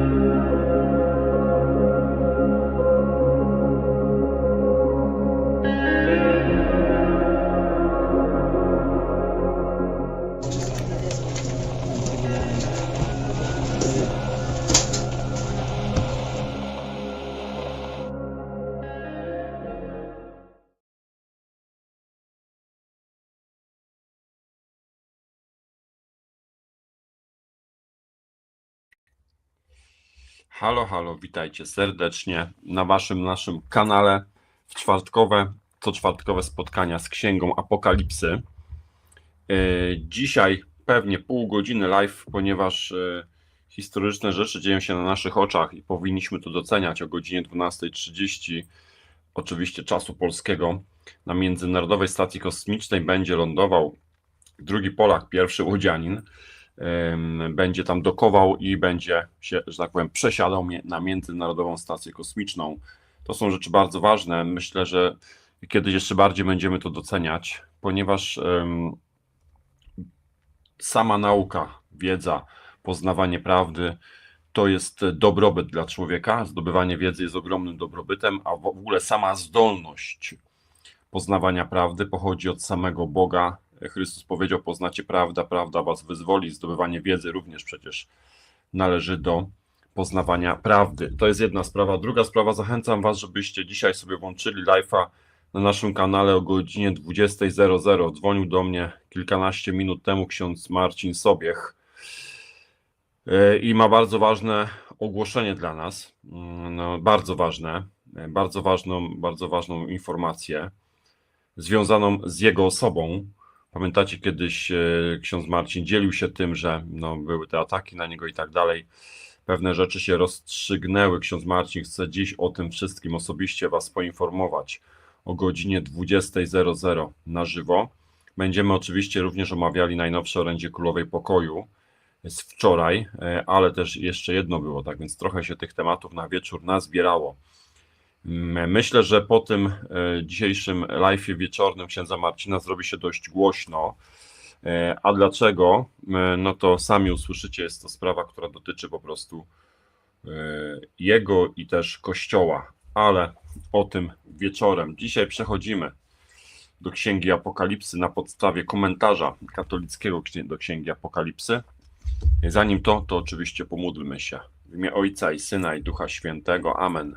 うん。Halo, halo, witajcie serdecznie na waszym naszym kanale w czwartkowe, co czwartkowe spotkania z Księgą Apokalipsy. Yy, Dzisiaj pewnie pół godziny live, ponieważ yy, historyczne rzeczy dzieją się na naszych oczach i powinniśmy to doceniać o godzinie 12.30 oczywiście czasu polskiego na Międzynarodowej Stacji Kosmicznej będzie lądował drugi Polak, pierwszy Łodzianin będzie tam dokował i będzie się, że tak powiem, przesiadał na Międzynarodową Stację Kosmiczną. To są rzeczy bardzo ważne. Myślę, że kiedyś jeszcze bardziej będziemy to doceniać, ponieważ sama nauka, wiedza, poznawanie prawdy to jest dobrobyt dla człowieka. Zdobywanie wiedzy jest ogromnym dobrobytem, a w ogóle sama zdolność poznawania prawdy pochodzi od samego Boga. Chrystus powiedział: Poznacie prawdę, prawda was wyzwoli. Zdobywanie wiedzy również przecież należy do poznawania prawdy. To jest jedna sprawa. Druga sprawa, zachęcam was, żebyście dzisiaj sobie włączyli live'a na naszym kanale o godzinie 20.00. Dzwonił do mnie kilkanaście minut temu ksiądz Marcin Sobiech E, i ma bardzo ważne ogłoszenie dla nas. Mm, No, bardzo ważne, e, bardzo ważną, bardzo ważną informację związaną z jego osobą. Pamiętacie kiedyś e, ksiądz Marcin dzielił się tym, że no, były te ataki na niego i tak dalej. Pewne rzeczy się rozstrzygnęły. Ksiądz Marcin chce dziś o tym wszystkim osobiście Was poinformować o godzinie 20.00 na żywo. Będziemy oczywiście również omawiali najnowsze orędzie Królowej Pokoju z wczoraj, e, ale też jeszcze jedno było, tak więc trochę się tych tematów na wieczór nazbierało. Mm, Myślę, że po tym e, dzisiejszym live wieczornym księdza Marcina zrobi się dość głośno. E, A dlaczego? E, No to sami usłyszycie, jest to sprawa, która dotyczy po prostu jego i też kościoła, ale o tym wieczorem. Dzisiaj przechodzimy do Księgi Apokalipsy na podstawie komentarza katolickiego do Księgi Apokalipsy. Zanim to, to oczywiście pomódlmy się. W imię Ojca i Syna i Ducha Świętego. Amen.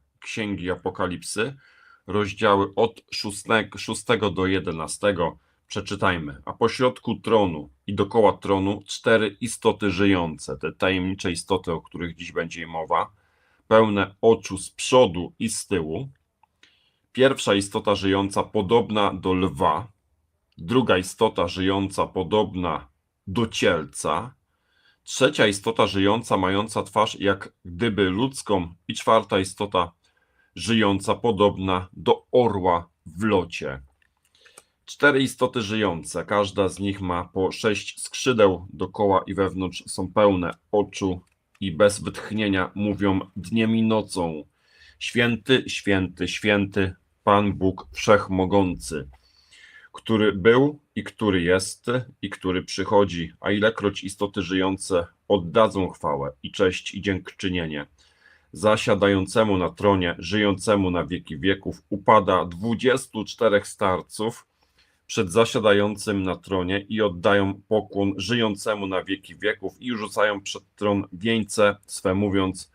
Księgi Apokalipsy, rozdziały od 6, 6 do 11. Przeczytajmy. A pośrodku tronu i dokoła tronu cztery istoty żyjące, te tajemnicze istoty, o których dziś będzie mowa, pełne oczu z przodu i z tyłu. Pierwsza istota żyjąca podobna do lwa, druga istota żyjąca podobna do cielca, trzecia istota żyjąca mająca twarz jak gdyby ludzką i czwarta istota żyjąca podobna do orła w locie. Cztery istoty żyjące, każda z nich ma po sześć skrzydeł dokoła i wewnątrz są pełne oczu i bez wytchnienia mówią dniem i nocą. Święty, święty, święty Pan Bóg Wszechmogący, który był i który jest i który przychodzi, a ilekroć istoty żyjące oddadzą chwałę i cześć i dziękczynienie zasiadającemu na tronie, żyjącemu na wieki wieków, upada dwudziestu czterech starców przed zasiadającym na tronie i oddają pokłon żyjącemu na wieki wieków i rzucają przed tron wieńce swe, mówiąc: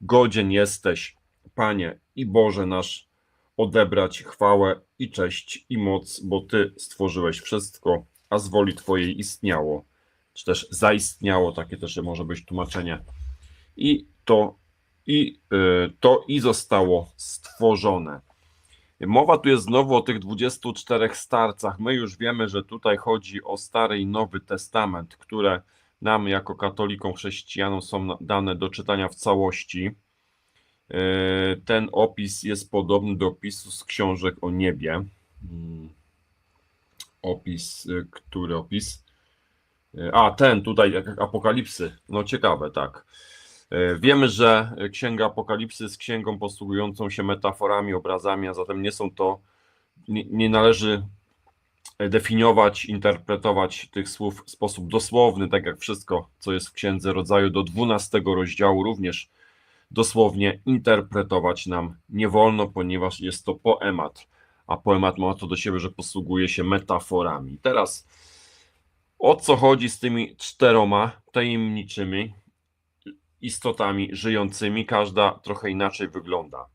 Godzien jesteś, Panie i Boże nasz, odebrać chwałę i cześć i moc, bo Ty stworzyłeś wszystko, a z woli Twojej istniało, czy też zaistniało, takie też może być tłumaczenie. I to i y, to i zostało stworzone. Mowa tu jest znowu o tych 24 starcach. My już wiemy, że tutaj chodzi o Stary i Nowy Testament, które nam jako katolikom, chrześcijanom są dane do czytania w całości. E, Ten opis jest podobny do opisu z książek o niebie. Mm. Opis, y, który opis? A, ten tutaj, Apokalipsy. No ciekawe, tak. E, Wiemy, że Księga Apokalipsy jest księgą posługującą się metaforami, obrazami, a zatem nie są to, nie, nie należy definiować, interpretować tych słów w sposób dosłowny, tak jak wszystko, co jest w Księdze Rodzaju do 12 rozdziału, również dosłownie interpretować nam nie wolno, ponieważ jest to poemat, a poemat ma to do siebie, że posługuje się metaforami. Teraz o co chodzi z tymi czteroma tajemniczymi istotami żyjącymi? Każda trochę inaczej wygląda.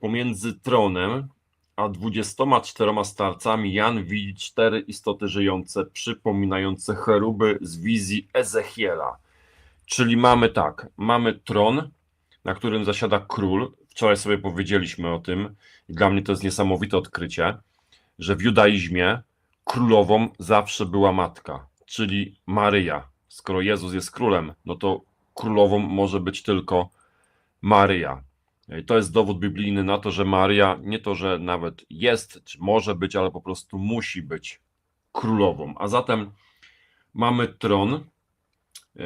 Pomiędzy tronem a 24 starcami Jan widzi cztery istoty żyjące, przypominające cheruby z wizji Ezechiela. Czyli mamy tak, mamy tron, na którym zasiada król. Wczoraj sobie powiedzieliśmy o tym i dla mnie to jest niesamowite odkrycie, że w judaizmie królową zawsze była matka, czyli Maryja. Skoro Jezus jest królem, no to królową może być tylko Maryja. I to jest dowód biblijny na to, że Maryja nie to, że nawet jest, czy może być, ale po prostu musi być królową. A zatem mamy tron, yy,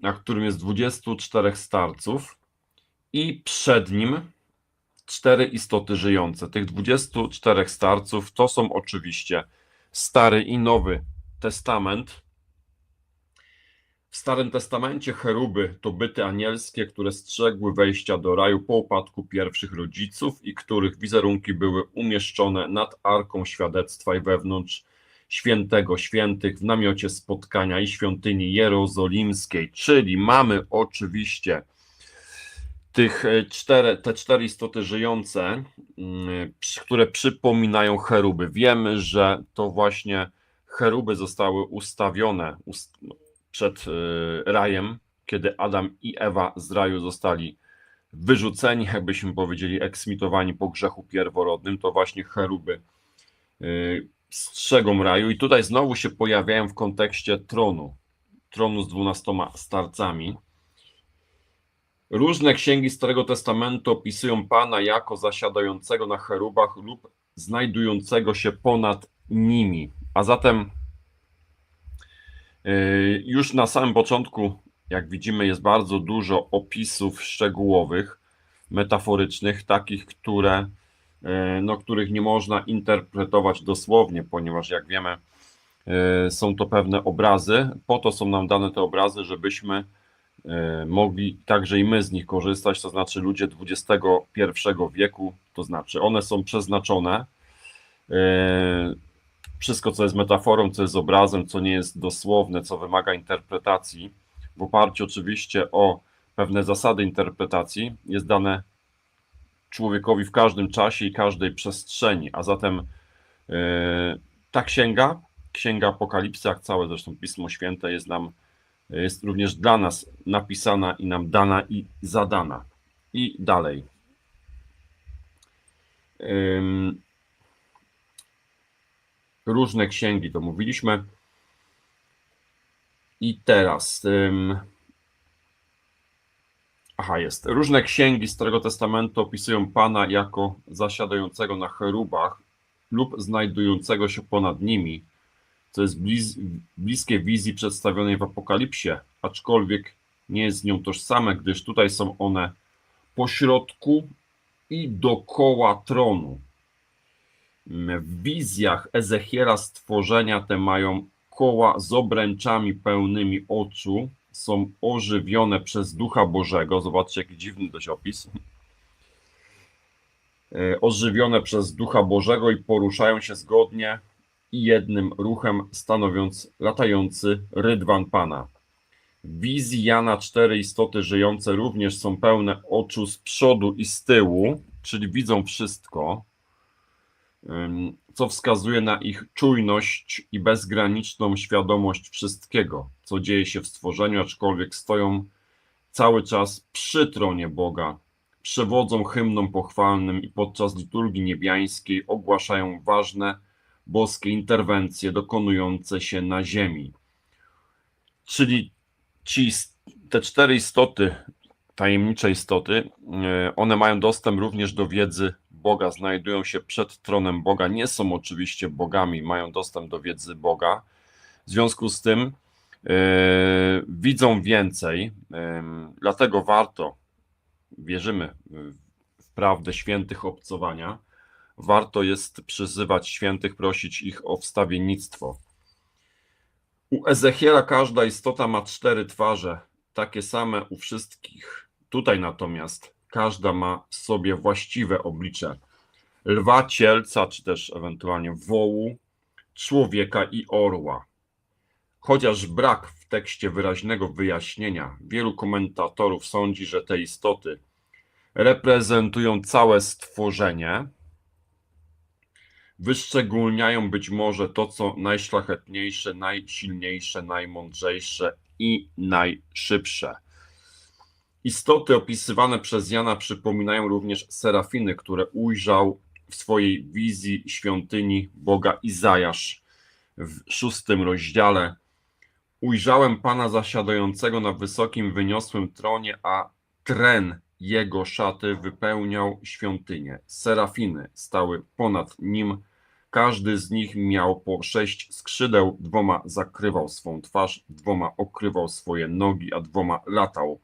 na którym jest 24 starców i przed nim cztery istoty żyjące. Tych 24 starców to są oczywiście Stary i Nowy Testament. W Starym Testamencie cheruby to byty anielskie, które strzegły wejścia do raju po upadku pierwszych rodziców i których wizerunki były umieszczone nad arką świadectwa i wewnątrz świętego świętych w namiocie spotkania i świątyni jerozolimskiej. Czyli mamy oczywiście tych e, cztery, te cztery istoty żyjące, mm, które przypominają cheruby. Wiemy, że to właśnie cheruby zostały ustawione ust- przed e, rajem, kiedy Adam i Ewa z raju zostali wyrzuceni, jakbyśmy powiedzieli, eksmitowani po grzechu pierworodnym, to właśnie cheruby e, strzegą raju. I tutaj znowu się pojawiają w kontekście tronu, tronu z dwunastoma starcami. Różne księgi Starego Testamentu opisują Pana jako zasiadającego na cherubach lub znajdującego się ponad nimi. A zatem już na samym początku, jak widzimy, jest bardzo dużo opisów szczegółowych, metaforycznych, takich, które, yy, no, których nie można interpretować dosłownie, ponieważ jak wiemy, yy, są to pewne obrazy. Po to są nam dane te obrazy, żebyśmy mogli także i my z nich korzystać, to znaczy ludzie XXI wieku, to znaczy one są przeznaczone. Wszystko, co jest metaforą, co jest obrazem, co nie jest dosłowne, co wymaga interpretacji, w oparciu oczywiście o pewne zasady interpretacji, jest dane człowiekowi w każdym czasie i każdej przestrzeni. A zatem e, ta księga, księga Apokalipsy, jak całe zresztą Pismo Święte, jest nam jest również dla nas napisana i nam dana i zadana. I dalej. Ym, Różne księgi, to mówiliśmy. I teraz. ym, Aha, jest. Różne księgi Starego Testamentu opisują Pana jako zasiadającego na cherubach lub znajdującego się ponad nimi co jest bliz, bliskie wizji przedstawionej w Apokalipsie, aczkolwiek nie jest z nią tożsame, gdyż tutaj są one pośrodku i dokoła tronu. W wizjach Ezechiela stworzenia te mają koła z obręczami pełnymi oczu, są ożywione przez Ducha Bożego. Zobaczcie, jaki dziwny dość opis. E, Ożywione przez Ducha Bożego i poruszają się zgodnie i jednym ruchem stanowiąc latający rydwan Pana. W wizji Jana cztery istoty żyjące również są pełne oczu z przodu i z tyłu, czyli widzą wszystko, co wskazuje na ich czujność i bezgraniczną świadomość wszystkiego, co dzieje się w stworzeniu, aczkolwiek stoją cały czas przy tronie Boga, przewodzą hymnom pochwalnym i podczas liturgii niebiańskiej ogłaszają ważne boskie interwencje dokonujące się na ziemi. Czyli ci, te cztery istoty, tajemnicze istoty, e, one mają dostęp również do wiedzy Boga, znajdują się przed tronem Boga, nie są oczywiście bogami, mają dostęp do wiedzy Boga. W związku z tym e, widzą więcej, e, dlatego warto, wierzymy w prawdę świętych obcowania, warto jest przyzywać świętych, prosić ich o wstawiennictwo. U Ezechiela każda istota ma cztery twarze, takie same u wszystkich. Tutaj natomiast każda ma w sobie właściwe oblicze lwa, cielca, czy też ewentualnie wołu, człowieka i orła. Chociaż brak w tekście wyraźnego wyjaśnienia, wielu komentatorów sądzi, że te istoty reprezentują całe stworzenie, wyszczególniają być może to, co najszlachetniejsze, najsilniejsze, najmądrzejsze i najszybsze. Istoty opisywane przez Jana przypominają również serafiny, które ujrzał w swojej wizji świątyni Boga Izajasz w szóstym rozdziale. Ujrzałem Pana zasiadającego na wysokim, wyniosłym tronie, a tren jego szaty wypełniał świątynię. Serafiny stały ponad nim. Każdy z nich miał po sześć skrzydeł, dwoma zakrywał swą twarz, dwoma okrywał swoje nogi, a dwoma latał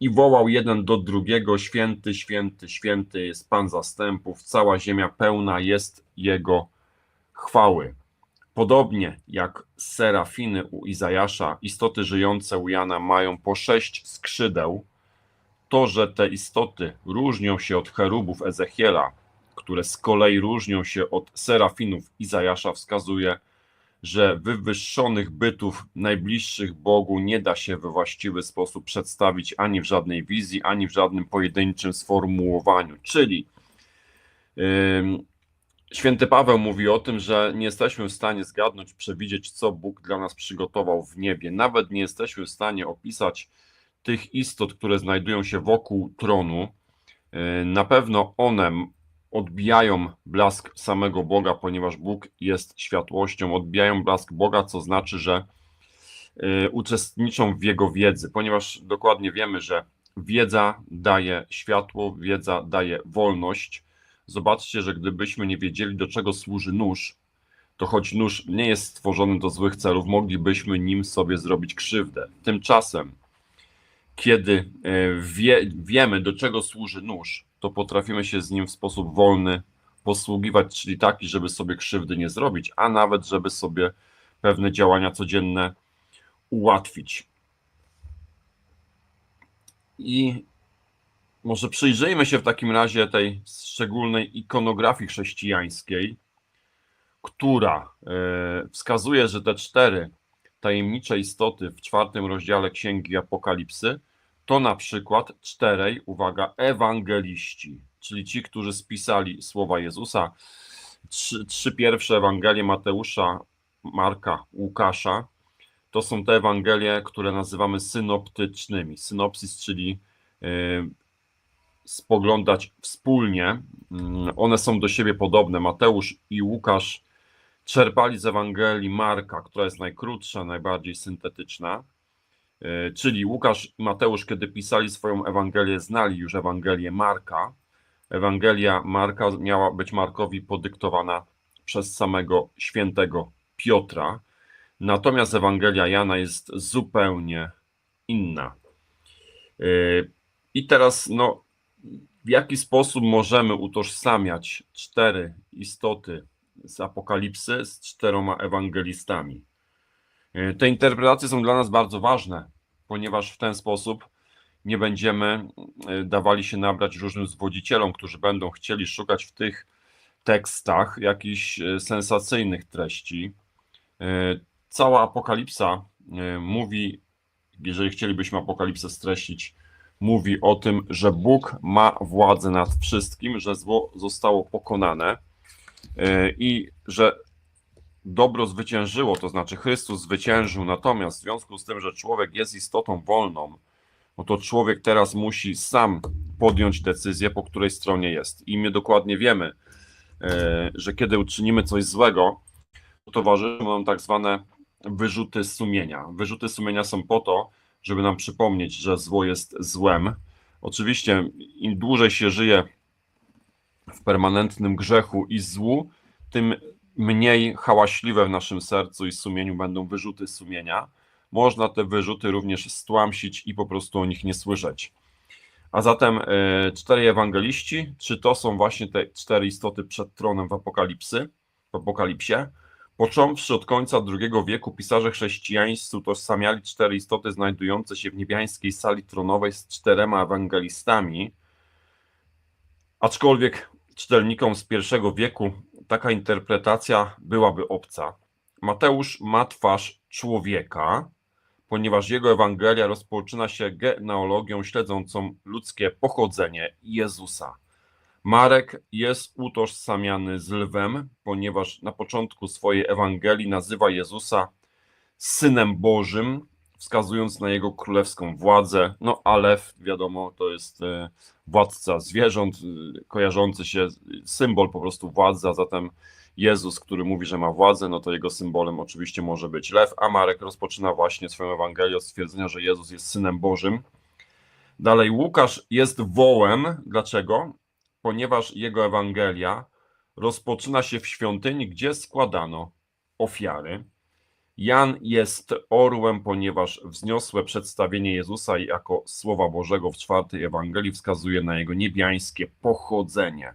i wołał jeden do drugiego: Święty, święty, święty jest Pan zastępów, cała ziemia pełna jest Jego chwały. Podobnie jak serafiny u Izajasza, istoty żyjące u Jana mają po sześć skrzydeł. To, że te istoty różnią się od cherubów Ezechiela, które z kolei różnią się od serafinów Izajasza, wskazuje, że wywyższonych bytów najbliższych Bogu nie da się we właściwy sposób przedstawić ani w żadnej wizji, ani w żadnym pojedynczym sformułowaniu. Czyli yy, święty Paweł mówi o tym, że nie jesteśmy w stanie zgadnąć, przewidzieć, co Bóg dla nas przygotował w niebie. Nawet nie jesteśmy w stanie opisać tych istot, które znajdują się wokół tronu. Yy, na pewno one odbijają blask samego Boga, ponieważ Bóg jest światłością, odbijają blask Boga, co znaczy, że y, uczestniczą w Jego wiedzy, ponieważ dokładnie wiemy, że wiedza daje światło, wiedza daje wolność. Zobaczcie, że gdybyśmy nie wiedzieli, do czego służy nóż, to choć nóż nie jest stworzony do złych celów, moglibyśmy nim sobie zrobić krzywdę. Tymczasem, kiedy y, wie, wiemy, do czego służy nóż, to potrafimy się z nim w sposób wolny posługiwać, czyli taki, żeby sobie krzywdy nie zrobić, a nawet, żeby sobie pewne działania codzienne ułatwić. I może przyjrzyjmy się w takim razie tej szczególnej ikonografii chrześcijańskiej, która e, wskazuje, że te cztery tajemnicze istoty w czwartym rozdziale Księgi Apokalipsy to na przykład czterej, uwaga, ewangeliści, czyli ci, którzy spisali słowa Jezusa. Trzy, trzy pierwsze Ewangelie Mateusza, Marka, Łukasza to są te Ewangelie, które nazywamy synoptycznymi. Synopsis, czyli y, spoglądać wspólnie. Y, one są do siebie podobne. Mateusz i Łukasz czerpali z Ewangelii Marka, która jest najkrótsza, najbardziej syntetyczna czyli Łukasz i Mateusz, kiedy pisali swoją Ewangelię, znali już Ewangelię Marka. Ewangelia Marka miała być Markowi podyktowana przez samego świętego Piotra. Natomiast Ewangelia Jana jest zupełnie inna. E, I teraz, no, w jaki sposób możemy utożsamiać cztery istoty z Apokalipsy z czteroma ewangelistami? E, te interpretacje są dla nas bardzo ważne, ponieważ w ten sposób nie będziemy e, dawali się nabrać różnym zwodzicielom, którzy będą chcieli szukać w tych tekstach jakichś e, sensacyjnych treści. Cała apokalipsa mówi, jeżeli chcielibyśmy apokalipsę streścić, mówi o tym, że Bóg ma władzę nad wszystkim, że zło zostało pokonane i że dobro zwyciężyło, to znaczy Chrystus zwyciężył, natomiast w związku z tym, że człowiek jest istotą wolną, no to człowiek teraz musi sam podjąć decyzję, po której stronie jest. I my dokładnie wiemy, e, że kiedy uczynimy coś złego, to towarzyszą nam tak zwane wyrzuty sumienia. Wyrzuty sumienia są po to, żeby nam przypomnieć, że zło jest złem. Oczywiście, im dłużej się żyje w permanentnym grzechu i złu, tym mniej hałaśliwe w naszym sercu i sumieniu będą wyrzuty sumienia. Można te wyrzuty również stłamsić i po prostu o nich nie słyszeć. A zatem e, czterej ewangeliści, czy to są właśnie te cztery istoty przed tronem w Apokalipsy, w Apokalipsie? Począwszy od końca II wieku, pisarze chrześcijańscy utożsamiali cztery istoty znajdujące się w niebiańskiej sali tronowej z czterema ewangelistami. Aczkolwiek czytelnikom z I wieku taka interpretacja byłaby obca. Mateusz ma twarz człowieka, ponieważ jego Ewangelia rozpoczyna się genealogią śledzącą ludzkie pochodzenie Jezusa. Marek jest utożsamiany z lwem, ponieważ na początku swojej Ewangelii nazywa Jezusa synem Bożym, wskazując na jego królewską władzę. No, a lew, wiadomo, to jest e, władca zwierząt, e, kojarzący się symbol po prostu władzy, a zatem Jezus, który mówi, że ma władzę, no to jego symbolem oczywiście może być lew, a Marek rozpoczyna właśnie swoją Ewangelię od stwierdzenia, że Jezus jest synem Bożym. Dalej, Łukasz jest wołem. Dlaczego? Ponieważ jego Ewangelia rozpoczyna się w świątyni, gdzie składano ofiary. Jan jest orłem, ponieważ wzniosłe przedstawienie Jezusa jako Słowa Bożego w czwartej Ewangelii wskazuje na jego niebiańskie pochodzenie.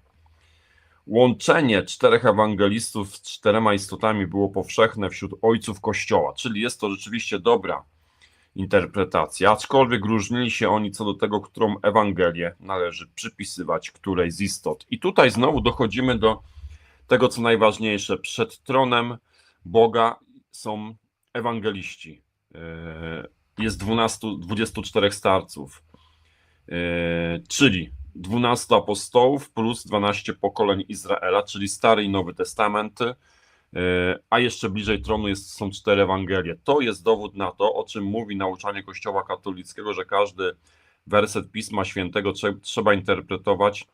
Łączenie czterech ewangelistów z czterema istotami było powszechne wśród ojców Kościoła, czyli jest to rzeczywiście dobra interpretacja, aczkolwiek różnili się oni co do tego, którą Ewangelię należy przypisywać której z istot. I tutaj znowu dochodzimy do tego, co najważniejsze. Przed tronem Boga są ewangeliści. Yy, Jest 12, 24 starców, Yy, czyli 12 apostołów plus 12 pokoleń Izraela, czyli Stary i Nowy Testament, yy, a jeszcze bliżej tronu jest, są cztery Ewangelie. To jest dowód na to, o czym mówi nauczanie Kościoła katolickiego, że każdy werset Pisma Świętego trze- trzeba interpretować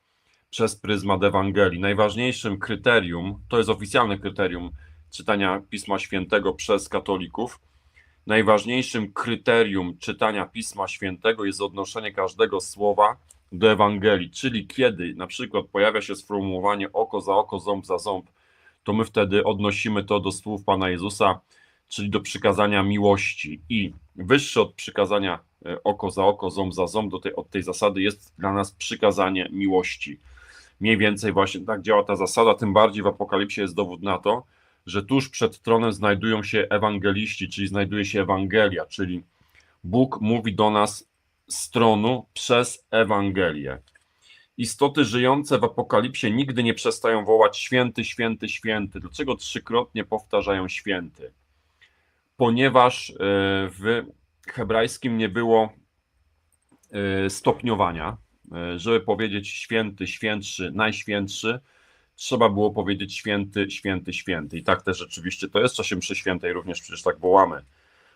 przez pryzmat Ewangelii. Najważniejszym kryterium, to jest oficjalne kryterium czytania Pisma Świętego przez katolików, najważniejszym kryterium czytania Pisma Świętego jest odnoszenie każdego słowa do Ewangelii, czyli kiedy na przykład pojawia się sformułowanie oko za oko, ząb za ząb, to my wtedy odnosimy to do słów Pana Jezusa, czyli do przykazania miłości. I wyższe od przykazania e, oko za oko, ząb za ząb, do tej, od tej zasady jest dla nas przykazanie miłości. Mniej więcej właśnie tak działa ta zasada, tym bardziej w Apokalipsie jest dowód na to, że tuż przed tronem znajdują się ewangeliści, czyli znajduje się Ewangelia, czyli Bóg mówi do nas z tronu przez Ewangelię. Istoty żyjące w Apokalipsie nigdy nie przestają wołać święty, święty, święty. Dlaczego trzykrotnie powtarzają święty? Ponieważ e, w hebrajskim nie było e, stopniowania. E, Żeby powiedzieć święty, świętszy, najświętszy, trzeba było powiedzieć święty, święty, święty. I tak też rzeczywiście to jest w czasie mszy świętej, również przecież tak wołamy.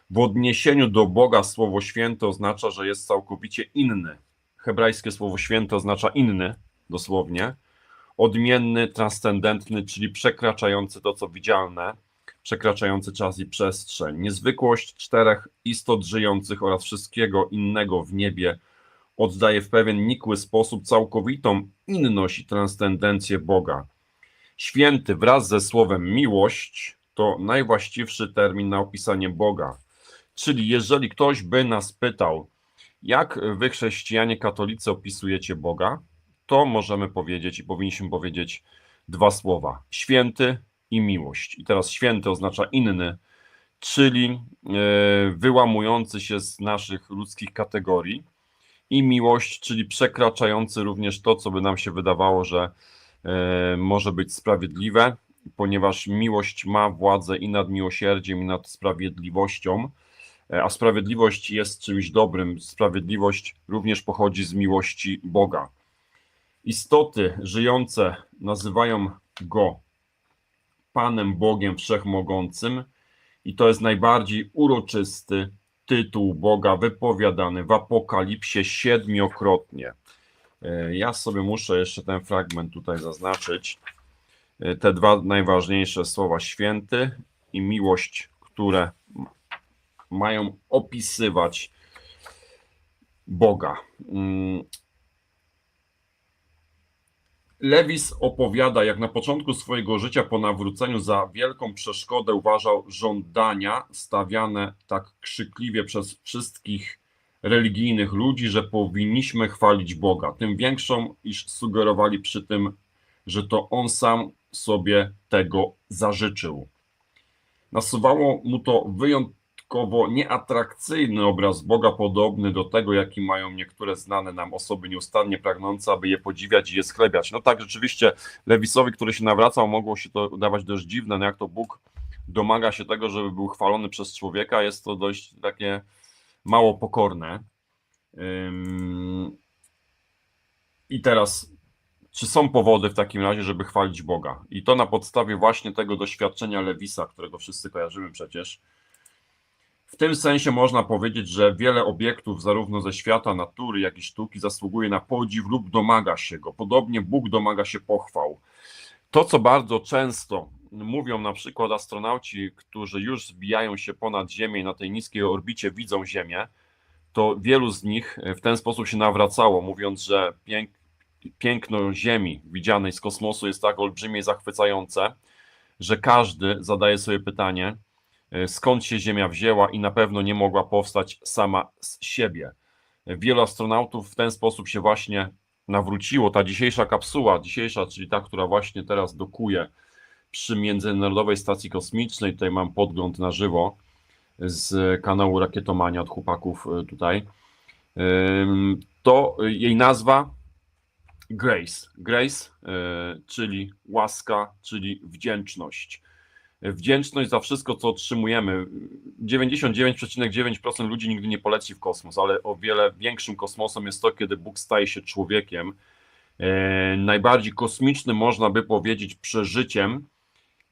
W odniesieniu do Boga słowo święte oznacza, że jest całkowicie inny. Hebrajskie słowo święte oznacza inny, dosłownie. Odmienny, transcendentny, czyli przekraczający to, co widzialne, przekraczający czas i przestrzeń. Niezwykłość czterech istot żyjących oraz wszystkiego innego w niebie oddaje w pewien nikły sposób całkowitą inność i transcendencję Boga. Święty wraz ze słowem miłość to najwłaściwszy termin na opisanie Boga. Czyli jeżeli ktoś by nas pytał, jak wy chrześcijanie katolicy opisujecie Boga, to możemy powiedzieć i powinniśmy powiedzieć dwa słowa: święty i miłość. I teraz święty oznacza inny, czyli e, wyłamujący się z naszych ludzkich kategorii, i miłość, czyli przekraczający również to, co by nam się wydawało, że może być sprawiedliwe, ponieważ miłość ma władzę i nad miłosierdziem, i nad sprawiedliwością, e, a sprawiedliwość jest czymś dobrym. Sprawiedliwość również pochodzi z miłości Boga. Istoty żyjące nazywają go Panem Bogiem Wszechmogącym, i to jest najbardziej uroczysty tytuł Boga wypowiadany w Apokalipsie siedmiokrotnie. E, Ja sobie muszę jeszcze ten fragment tutaj zaznaczyć. E, Te dwa najważniejsze słowa święty i miłość, które mają opisywać Boga. Mm. Lewis opowiada, jak na początku swojego życia po nawróceniu za wielką przeszkodę uważał żądania stawiane tak krzykliwie przez wszystkich religijnych ludzi, że powinniśmy chwalić Boga. Tym większą, iż sugerowali przy tym, że to on sam sobie tego zażyczył. Nasuwało mu to wyjątkowo nieatrakcyjny obraz Boga, podobny do tego, jaki mają niektóre znane nam osoby nieustannie pragnące, aby je podziwiać i je sklebiać. No tak, rzeczywiście Lewisowi, który się nawracał, mogło się to dawać dość dziwne, no jak to Bóg domaga się tego, żeby był chwalony przez człowieka, jest to dość takie mało pokorne. I teraz, czy są powody w takim razie, żeby chwalić Boga? I to na podstawie właśnie tego doświadczenia Lewisa, którego wszyscy kojarzymy przecież. W tym sensie można powiedzieć, że wiele obiektów, zarówno ze świata natury, jak i sztuki, zasługuje na podziw lub domaga się go. Podobnie Bóg domaga się pochwał. To, co bardzo często mówią na przykład astronauci, którzy już zbijają się ponad Ziemię na tej niskiej orbicie widzą Ziemię, to wielu z nich w ten sposób się nawracało, mówiąc, że pięk, piękno Ziemi widzianej z kosmosu jest tak olbrzymie i zachwycające, że każdy zadaje sobie pytanie, e, skąd się Ziemia wzięła i na pewno nie mogła powstać sama z siebie. Wielu astronautów w ten sposób się właśnie nawróciło. Ta dzisiejsza kapsuła, dzisiejsza, czyli ta, która właśnie teraz dokuje przy Międzynarodowej Stacji Kosmicznej, tutaj mam podgląd na żywo z kanału Rakietomania od chłopaków y, tutaj, to jej nazwa Grace. Grace, y, czyli łaska, czyli wdzięczność. Wdzięczność za wszystko, co otrzymujemy. 99,9% ludzi nigdy nie poleci w kosmos, ale o wiele większym kosmosem jest to, kiedy Bóg staje się człowiekiem. E, Najbardziej kosmicznym, można by powiedzieć, przeżyciem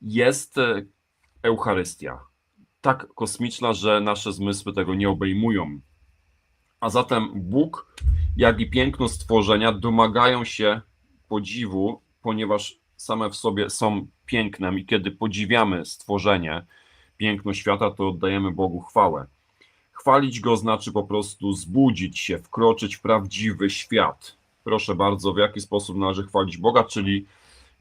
jest e, Eucharystia. Tak kosmiczna, że nasze zmysły tego nie obejmują. A zatem Bóg, jak i piękno stworzenia domagają się podziwu, ponieważ same w sobie są pięknem i kiedy podziwiamy stworzenie, piękno świata, to oddajemy Bogu chwałę. Chwalić Go znaczy po prostu zbudzić się, wkroczyć w prawdziwy świat. Proszę bardzo, w jaki sposób należy chwalić Boga, czyli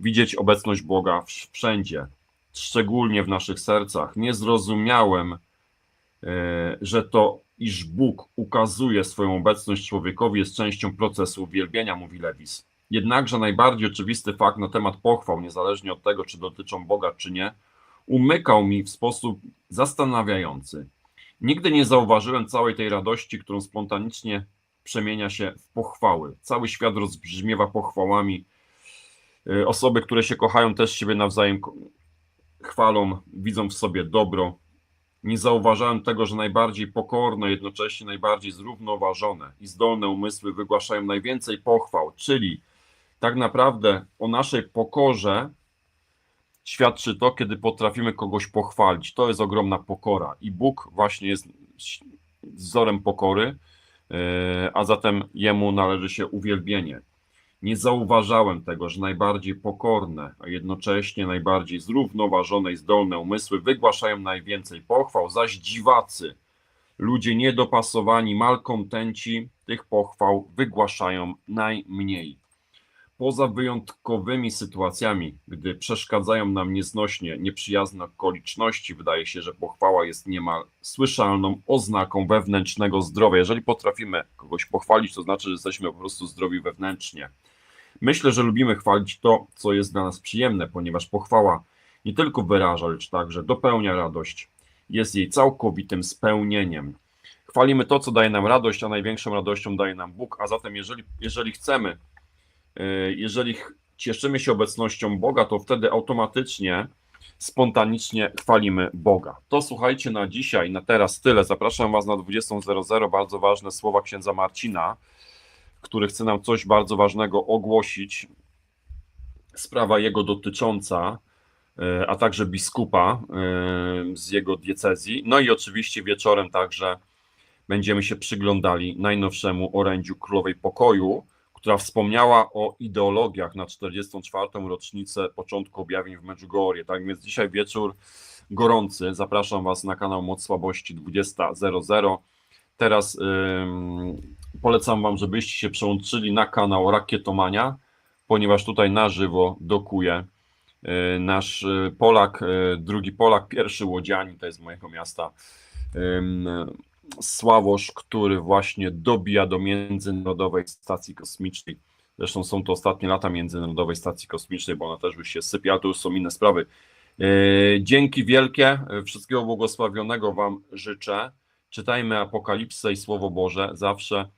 widzieć obecność Boga wszędzie, szczególnie w naszych sercach. Nie zrozumiałem, e, że to, iż Bóg ukazuje swoją obecność człowiekowi, jest częścią procesu uwielbienia, mówi Lewis. Jednakże najbardziej oczywisty fakt na temat pochwał, niezależnie od tego, czy dotyczą Boga, czy nie, umykał mi w sposób zastanawiający. Nigdy nie zauważyłem całej tej radości, którą spontanicznie przemienia się w pochwały. Cały świat rozbrzmiewa pochwałami. Y, Osoby, które się kochają, też siebie nawzajem chwalą, widzą w sobie dobro. Nie zauważałem tego, że najbardziej pokorne, jednocześnie najbardziej zrównoważone i zdolne umysły wygłaszają najwięcej pochwał, czyli tak naprawdę o naszej pokorze świadczy to, kiedy potrafimy kogoś pochwalić. To jest ogromna pokora i Bóg właśnie jest wzorem pokory, e, a zatem Jemu należy się uwielbienie. Nie zauważałem tego, że najbardziej pokorne, a jednocześnie najbardziej zrównoważone i zdolne umysły wygłaszają najwięcej pochwał, zaś dziwacy, ludzie niedopasowani, malkontenci tych pochwał wygłaszają najmniej poza wyjątkowymi sytuacjami, gdy przeszkadzają nam nieznośnie nieprzyjazne okoliczności, wydaje się, że pochwała jest niemal słyszalną oznaką wewnętrznego zdrowia. Jeżeli potrafimy kogoś pochwalić, to znaczy, że jesteśmy po prostu zdrowi wewnętrznie. Myślę, że lubimy chwalić to, co jest dla nas przyjemne, ponieważ pochwała nie tylko wyraża, lecz także dopełnia radość, jest jej całkowitym spełnieniem. Chwalimy to, co daje nam radość, a największą radością daje nam Bóg, a zatem jeżeli, jeżeli chcemy E, jeżeli cieszymy się obecnością Boga, to wtedy automatycznie, spontanicznie chwalimy Boga. To słuchajcie na dzisiaj, na teraz tyle. Zapraszam Was na 20.00. Bardzo ważne słowa księdza Marcina, który chce nam coś bardzo ważnego ogłosić. Sprawa jego dotycząca, e, a także biskupa e, z jego diecezji. No i oczywiście wieczorem także będziemy się przyglądali najnowszemu orędziu Królowej Pokoju, która wspomniała o ideologiach na 44. rocznicę początku objawień w Medjugorje. Tak więc dzisiaj wieczór gorący. Zapraszam Was na kanał Moc Słabości 20.00. Teraz ym, polecam Wam, żebyście się przełączyli na kanał Rakietomania, ponieważ tutaj na żywo dokuje y, nasz y, Polak, y, drugi Polak, pierwszy Łodzianin, to jest mojego miasta, Sławosz, który właśnie dobija do Międzynarodowej Stacji Kosmicznej. Zresztą są to ostatnie lata Międzynarodowej Stacji Kosmicznej, bo ona też już się sypie, a to już są inne sprawy. Dzięki wielkie, wszystkiego błogosławionego Wam życzę. Czytajmy Apokalipsę i Słowo Boże zawsze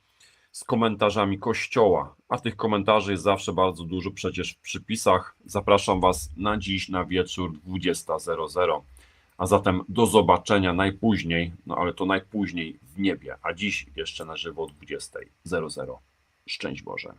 z komentarzami Kościoła, a tych komentarzy jest zawsze bardzo dużo przecież w przypisach. Zapraszam Was na dziś na wieczór 20.00. A zatem do zobaczenia najpóźniej, no ale to najpóźniej w niebie, a dziś jeszcze na żywo o 20.00. Szczęść Boże.